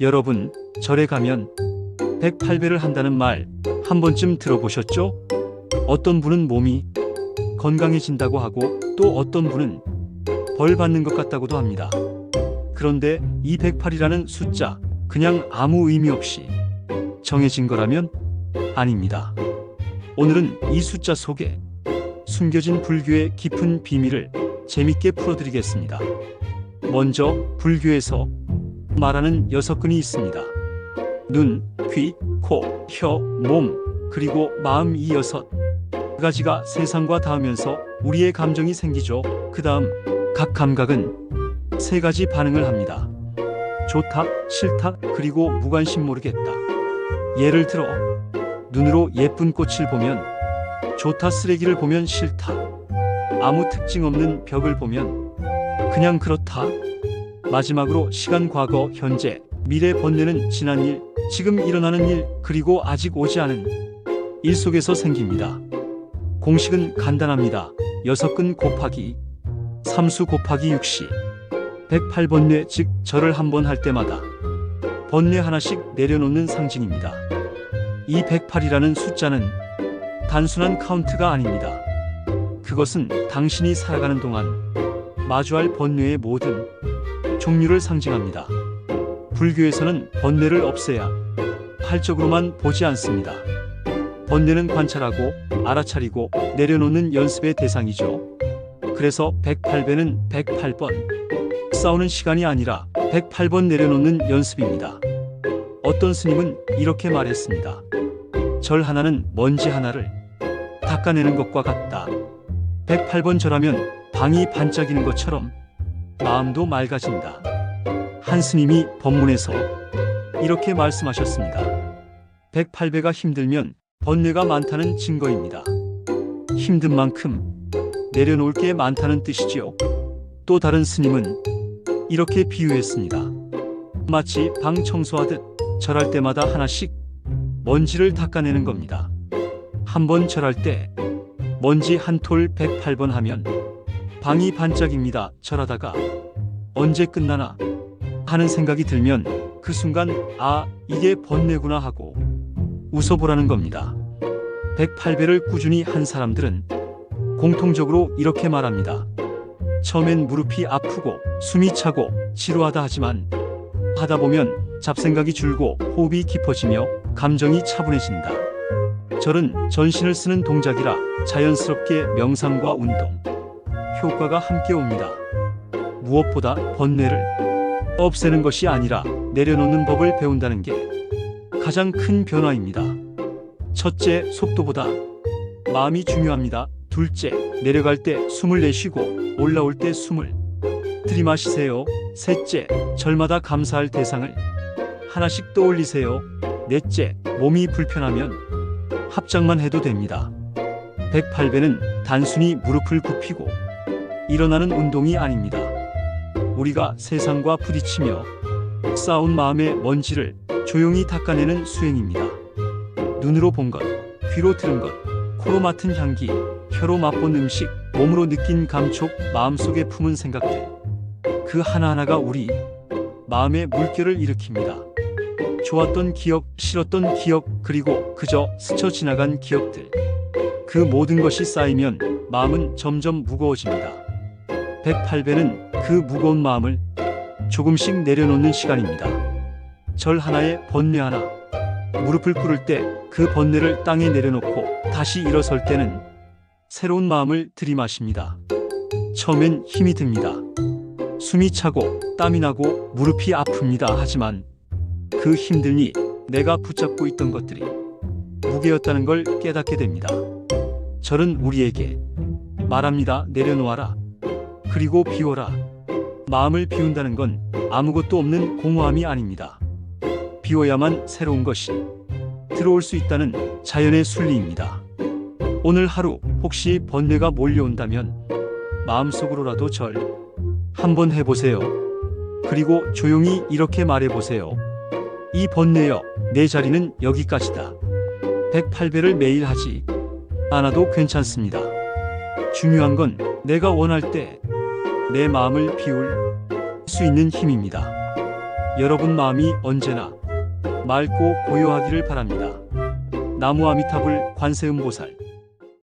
여러분, 절에 가면 108배를 한다는 말 한 번쯤 들어보셨죠? 어떤 분은 몸이 건강해진다고 하고 또 어떤 분은 벌 받는 것 같다고도 합니다. 그런데 이 108이라는 숫자 그냥 아무 의미 없이 정해진 거라면 아닙니다. 오늘은 이 숫자 속에 숨겨진 불교의 깊은 비밀을 재밌게 풀어드리겠습니다. 먼저 불교에서 말하는 여섯 근이 있습니다. 눈, 귀, 코, 혀, 몸, 그리고 마음 이 여섯 가지가 세상과 닿으면서 우리의 감정이 생기죠. 그 다음 각 감각은 세 가지 반응을 합니다. 좋다, 싫다, 그리고 무관심 모르겠다. 예를 들어 눈으로 예쁜 꽃을 보면 좋다, 쓰레기를 보면 싫다. 아무 특징 없는 벽을 보면 그냥 그렇다. 마지막으로 시간 과거, 현재, 미래 번뇌는 지난 일, 지금 일어나는 일, 그리고 아직 오지 않은 일 속에서 생깁니다. 공식은 간단합니다. 여섯 근 곱하기 삼수 곱하기 6시 108번뇌 즉 절을 한 번 할 때마다 번뇌 하나씩 내려놓는 상징입니다. 이 108이라는 숫자는 단순한 카운트가 아닙니다. 그것은 당신이 살아가는 동안 마주할 번뇌의 모든 종류를 상징합니다. 불교에서는 번뇌를 없애야 활적으로만 보지 않습니다. 번뇌는 관찰하고 알아차리고 내려놓는 연습의 대상이죠. 그래서 108배는 108번 싸우는 시간이 아니라 108번 내려놓는 연습입니다. 어떤 스님은 이렇게 말했습니다. 절 하나는 먼지 하나를 닦아내는 것과 같다. 108번 절하면 방이 반짝이는 것처럼 마음도 맑아진다. 한 스님이 법문에서 이렇게 말씀하셨습니다. 108배가 힘들면 번뇌가 많다는 증거입니다. 힘든 만큼 내려놓을 게 많다는 뜻이지요. 또 다른 스님은 이렇게 비유했습니다. 마치 방 청소하듯 절할 때마다 하나씩 먼지를 닦아내는 겁니다. 한 번 절할 때 먼지 한 톨 108번 하면 방이 반짝입니다. 절하다가 언제 끝나나 하는 생각이 들면 그 순간 아 이게 번뇌구나 하고 웃어보라는 겁니다. 108배를 꾸준히 한 사람들은 공통적으로 이렇게 말합니다. 처음엔 무릎이 아프고 숨이 차고 지루하다 하지만 하다 보면 잡생각이 줄고 호흡이 깊어지며 감정이 차분해진다. 절은 전신을 쓰는 동작이라 자연스럽게 명상과 운동, 효과가 함께 옵니다. 무엇보다 번뇌를 없애는 것이 아니라 내려놓는 법을 배운다는 게 가장 큰 변화입니다. 첫째, 속도보다 마음이 중요합니다. 둘째, 내려갈 때 숨을 내쉬고 올라올 때 숨을 들이마시세요. 셋째, 절마다 감사할 대상을 하나씩 떠올리세요. 넷째, 몸이 불편하면 합장만 해도 됩니다. 108배는 단순히 무릎을 굽히고 일어나는 운동이 아닙니다. 우리가 세상과 부딪히며 쌓아온 마음의 먼지를 조용히 닦아내는 수행입니다. 눈으로 본 것, 귀로 들은 것, 코로 맡은 향기, 혀로 맛본 음식, 몸으로 느낀 감촉, 마음속에 품은 생각들. 그 하나하나가 우리 마음의 물결을 일으킵니다. 좋았던 기억, 싫었던 기억, 그리고 그저 스쳐 지나간 기억들. 그 모든 것이 쌓이면 마음은 점점 무거워집니다. 108배는 그 무거운 마음을 조금씩 내려놓는 시간입니다. 절 하나에 번뇌 하나. 무릎을 꿇을 때 그 번뇌를 땅에 내려놓고 다시 일어설 때는 새로운 마음을 들이마십니다. 처음엔 힘이 듭니다. 숨이 차고 땀이 나고 무릎이 아픕니다. 하지만 그 힘들니 내가 붙잡고 있던 것들이 무게였다는 걸 깨닫게 됩니다. 절은 우리에게 말합니다. 내려놓아라. 그리고 비워라. 마음을 비운다는 건 아무것도 없는 공허함이 아닙니다. 비워야만 새로운 것이 들어올 수 있다는 자연의 순리입니다. 오늘 하루 혹시 번뇌가 몰려온다면 마음속으로라도 절 한번 해보세요. 그리고 조용히 이렇게 말해보세요. 이 번뇌여, 내 자리는 여기까지다. 108배를 매일 하지 않아도 괜찮습니다. 중요한 건 내가 원할 때 내 마음을 비울 수 있는 힘입니다. 여러분 마음이 언제나 맑고 고요하기를 바랍니다. 나무 아미타불 관세음보살